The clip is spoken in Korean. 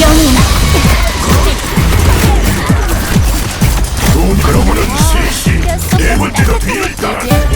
영웅. 돈 그러고는 실시 내 번째로 되어있다